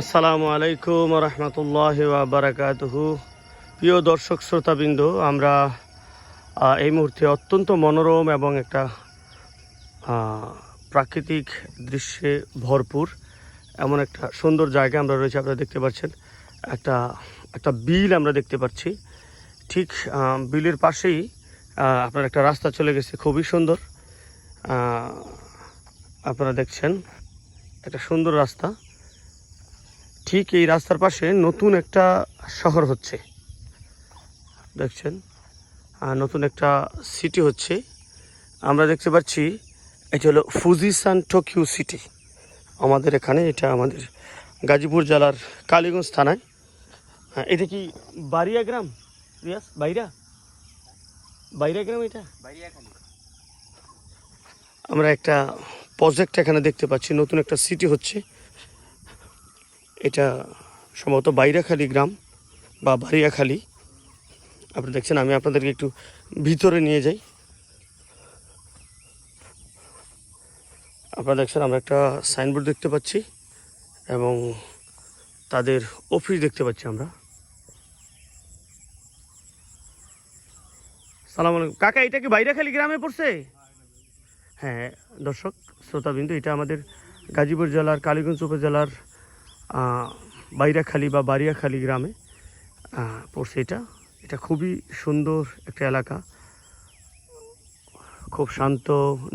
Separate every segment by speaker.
Speaker 1: আসসালামু আলাইকুম রহমতুল্লাহ বারাকাতুহু। প্রিয় দর্শক শ্রোতাবৃন্দ, আমরা এই মুহূর্তে অত্যন্ত মনোরম এবং একটা প্রাকৃতিক দৃশ্যে ভরপুর এমন একটা সুন্দর জায়গা আমরা রয়েছে, আপনারা দেখতে পাচ্ছেন। একটা একটা বিল আমরা দেখতে পাচ্ছি। ঠিক বিলের পাশেই আপনার একটা রাস্তা চলে গেছে, খুবই সুন্দর। আপনারা দেখছেন, একটা সুন্দর রাস্তা। ঠিক এই রাস্তার পাশে নতুন একটা শহর হচ্ছে। দেখছেন? নতুন একটা সিটি হচ্ছে। আমরা দেখতে পাচ্ছি এটা হলো ফুজিসান টোকিও সিটি আমাদের এখানে এটা আমাদের গাজীপুর জেলার কালীগঞ্জ থানায়। হ্যাঁ, এটা কি বাড়িয়া গ্রাম? রিয়াস বাইরা? বাইরা গ্রাম এটা? আমরা একটা প্রজেক্ট এখানে দেখতে পাচ্ছি নতুন একটা সিটি হচ্ছে। এটা সম্ভবত বাইরাখালী গ্রাম বা বাড়িয়াখালী। আপনি দেখছেন, আমি আপনাদেরকে একটু ভিতরে নিয়ে যাই। আপনারা দেখছেন, আমরা একটা সাইনবোর্ড দেখতে পাচ্ছি এবং তাদের অফিস দেখতে পাচ্ছি আমরা। সালাম আলাইকুম। কাকা, এটা কি বাইরাখালী গ্রামে পড়ছে? হ্যাঁ দর্শক, শ্রোতাবিন্দু, এটা আমাদের গাজীপুর জেলার, কালীগঞ্জ উপজেলার বাইরাখালী বা বারিয়াখালী গ্রামে পড়ছে এটা। এটা খুবই সুন্দর একটা এলাকা। খুব শান্ত,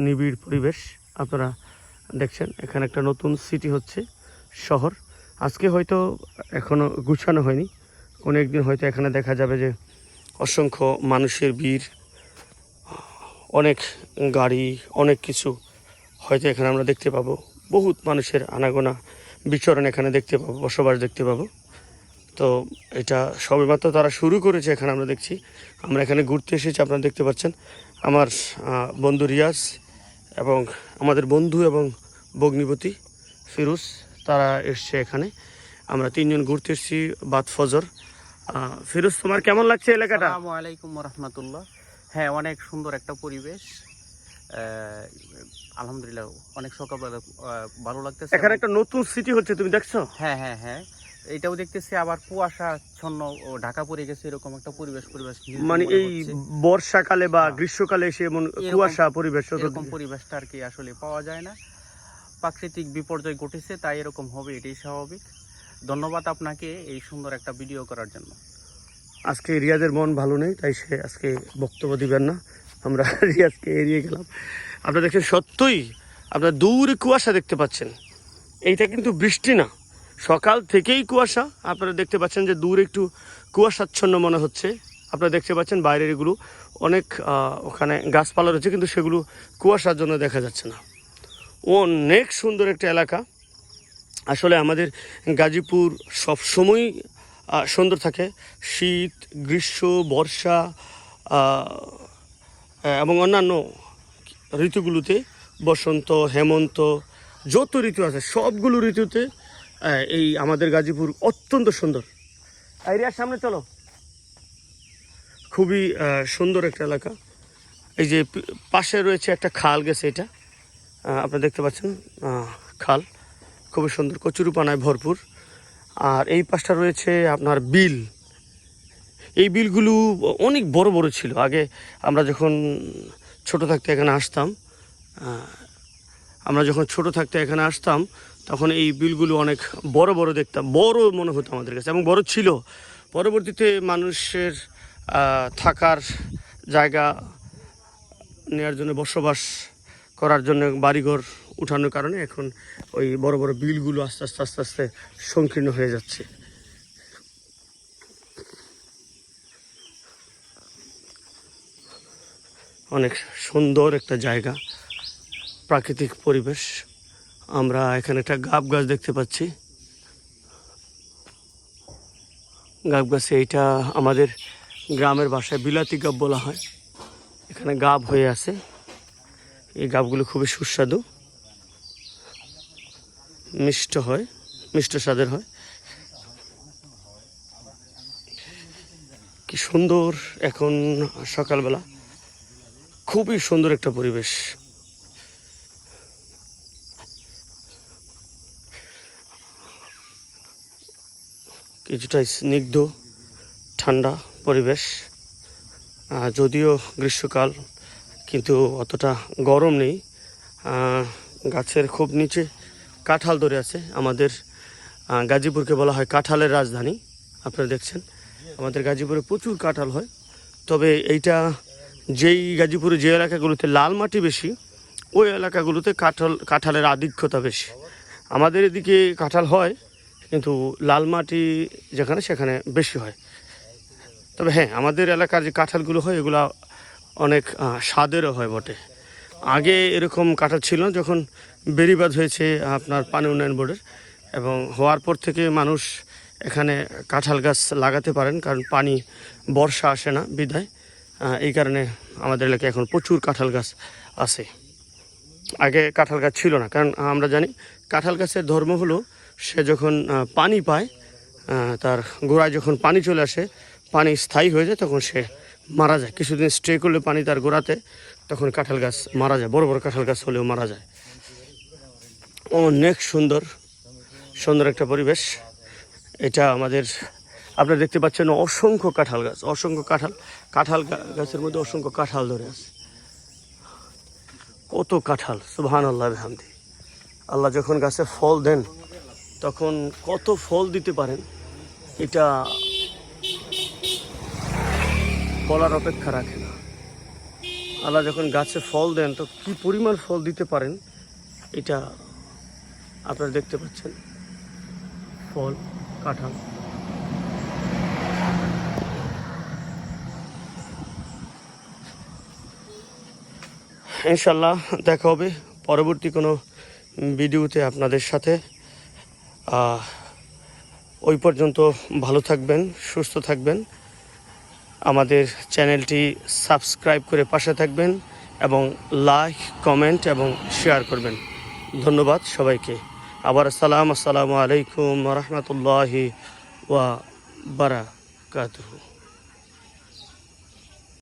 Speaker 1: নিবিড় পরিবেশ আপনারা দেখছেন। এখানে একটা নতুন সিটি হচ্ছে শহর। আজকে হয়তো এখনও গুছানো হয়নি। কোনো একদিন হয়তো এখানে দেখা যাবে যে অসংখ্য মানুষের ভিড়, অনেক গাড়ি, অনেক কিছু হয়তো এখানে আমরা দেখতে পাবো। বহুত মানুষের আনাগোনা বিচরণ এখানে দেখতে পাবো, বসবাস দেখতে পাবো। তো এটা সবেমাত্র তারা শুরু করেছে, এখানে আমরা দেখছি। আমরা এখানে ঘুরতে এসেছি, আপনারা দেখতে পাচ্ছেন। আমার বন্ধু রিয়াজ এবং আমাদের বন্ধু এবং ভগ্নিপতি ফিরুজ, তারা এসছে এখানে। আমরা তিনজন ঘুরতে এসেছি, বাদ ফজর। ফিরোজ, তোমার কেমন লাগছে এলাকাটা?
Speaker 2: আলাইকুম রহমতুল্লাহ। হ্যাঁ অনেক সুন্দর একটা পরিবেশ। আলহামদুলিল্লাহ অনেক সকালবেলা ভালো লাগতেছে।
Speaker 1: এখানে একটা নতুন সিটি হচ্ছে তুমি দেখছ?
Speaker 2: হ্যাঁ হ্যাঁ হ্যাঁ। এটাও দেখতেছি আবার কুয়াশা ছন্ন ও ঢাকা পড়ে গেছে এরকম একটা পরিবেশ পরিবেশ
Speaker 1: মানে এই বর্ষাকালে বা
Speaker 2: হ্যাঁ।
Speaker 1: গ্রীষ্মকালে এসে এমন কুয়াশা পরিবেশ
Speaker 2: এরকম পরিবেশটা আর কি আসলে পাওয়া যায় না। প্রাকৃতিক বিপর্যয় ঘটেছে তাই এরকম হবে এটাই স্বাভাবিক। ধন্যবাদ আপনাকে এই সুন্দর একটা ভিডিও করার জন্য।
Speaker 1: আজকে রিয়াজের মন ভালো নেই তাই সে আজকে বক্তব্য দিবেন না। আমরা রিয়াজকে এড়িয়ে গেলাম। আপনারা দেখছেন সত্যই আপনারা দূরে কুয়াশা দেখতে পাচ্ছেন। এইটা কিন্তু বৃষ্টি না। সকাল থেকেই কুয়াশা। আপনারা দেখতে পাচ্ছেন যে দূরে একটু কুয়াশাচ্ছন্ন মনে হচ্ছে। আপনারা দেখতে পাচ্ছেন বাইরের এগুলো অনেক ওখানে গাছপালা রয়েছে, কিন্তু সেগুলো কুয়াশার জন্য দেখা যাচ্ছে না। অনেক সুন্দর একটা এলাকা। আসলে আমাদের গাজীপুর সবসময় সুন্দর থাকে। শীত, গ্রীষ্ম, বর্ষা এবং অন্যান্য ঋতুগুলোতে, বসন্ত, হেমন্ত, যত ঋতু আছে, সবগুলো ঋতুতে এই আমাদের গাজীপুর অত্যন্ত সুন্দর। এরিয়ার সামনে চলো। খুবই সুন্দর একটা এলাকা। এই যে পাশে রয়েছে একটা খাল গেছে এটা। আপনারা দেখতে পাচ্ছেন খাল। খুবই সুন্দর, কচুরিপানায় ভরপুর। আর এই পাশটা রয়েছে আপনার বিল। এই বিলগুলো অনেক বড় বড় ছিল। আগে আমরা যখন ছোট থাকতে এখানে আসতাম। আমরা যখন ছোট থাকতে এখানে আসতাম, তখন এই বিলগুলো অনেক বড় বড় দেখতাম, বড় মনে হতো আমাদের কাছে এবং বড় ছিল। পরবর্তীতে মানুষের থাকার জায়গা নেওয়ার জন্য, বসবাস করার জন্য বাড়িঘর উঠানোর কারণে এখন ওই বড় বড় বিলগুলো আস্তে আস্তে আস্তে আস্তে সংকীর্ণ হয়ে যাচ্ছে। অনেক সুন্দর একটা জায়গা, প্রাকৃতিক পরিবেশ। আমরা এখানে একটা গাব গাছ দেখতে পাচ্ছি। গাব গাছে এইটা আমাদের গ্রামের ভাষায় বিলাতি গাব বলা হয়। এখানে গাব হয়ে আছে। এই গাবগুলো খুবই সুস্বাদু। মিষ্ট হয়, মিষ্ট স্বাদের হয়। কি সুন্দর এখন সকালবেলা। খুবই সুন্দর একটা পরিবেশ। কিছুটা স্নিগ্ধ, ঠান্ডা পরিবেশ। যদিও গ্রীষ্মকাল, কিন্তু অতটা গরম নেই। গাছের খুব নিচে কাঁঠাল ধরে আছে। আমাদের গাজীপুরকে বলা হয় কাঁঠালের রাজধানী। আপনারা দেখছেন, আমাদের গাজীপুরে প্রচুর কাঁঠাল হয়। তবে এইটা যেই গাজীপুরে যে এলাকাগুলোতে লাল মাটি বেশি ওই এলাকাগুলোতে কাঁঠাল কাঁঠালের আধিক্যতা বেশি। আমাদের এদিকে কাঁঠাল হয় কিন্তু লাল মাটি যেখানে সেখানে বেশি হয়। তবে হ্যাঁ আমাদের এলাকার যে কাঁঠালগুলো হয় এগুলো অনেক স্বাদেরও হয় বটে। আগে এরকম কাঁঠাল ছিল যখন বেরিবাদ হয়েছে আপনার পানি উন্নয়ন বোর্ডের এবং হওয়ার পর থেকে মানুষ এখানে কাঁঠাল গাছ লাগাতে পারেন কারণ পানি বর্ষা আসে না আহ, এই কারণে আমাদের এলাকায় এখন প্রচুর কাঁঠাল গাছ আছে। আগে কাঁঠাল গাছ ছিল না, কারণ আমরা জানি কাঁঠাল গাছের ধর্ম হলো সে যখন পানি পায় তার গোড়ায় যখন পানি চলে আসে, পানি স্থায়ী হয়ে যায়, তখন সে মারা যায়। কিছুদিন স্টে করলে পানি তার গোড়াতে, তখন কাঁঠাল গাছ মারা যায়। বড় বড় কাঁঠাল গাছ হলেও মারা যায়। অনেক সুন্দর সুন্দর একটা পরিবেশ। এটা আমাদের আপনারা দেখতে পাচ্ছেন অসংখ্য কাঁঠাল গাছ, অসংখ্য কাঁঠাল কাঁঠাল গাছের মধ্যে অসংখ্য কাঁঠাল ধরে আছে। কত কাঁঠাল সুবহান আল্লাহ হামদি আল্লাহ যখন গাছে ফল দেন, তখন কত ফল দিতে পারেন, এটা বলার অপেক্ষা রাখে না। আল্লাহ যখন গাছে ফল দেন, তো কি পরিমাণ ফল দিতে পারেন, এটা আপনারা দেখতে পাচ্ছেন। ফল, কাঁঠাল। ইনশাল্লাহ দেখা হবে পরবর্তী কোনো ভিডিওতে আপনাদের সাথে। ওই পর্যন্ত ভালো থাকবেন, সুস্থ থাকবেন। আমাদের চ্যানেলটি সাবস্ক্রাইব করে পাশে থাকবেন এবং লাইক, কমেন্ট এবং শেয়ার করবেন। ধন্যবাদ সবাইকে। আবার আসসালাম, আসসালামু আলাইকুম রহমতুল্লাহি ওয়া বারাকাতুহু।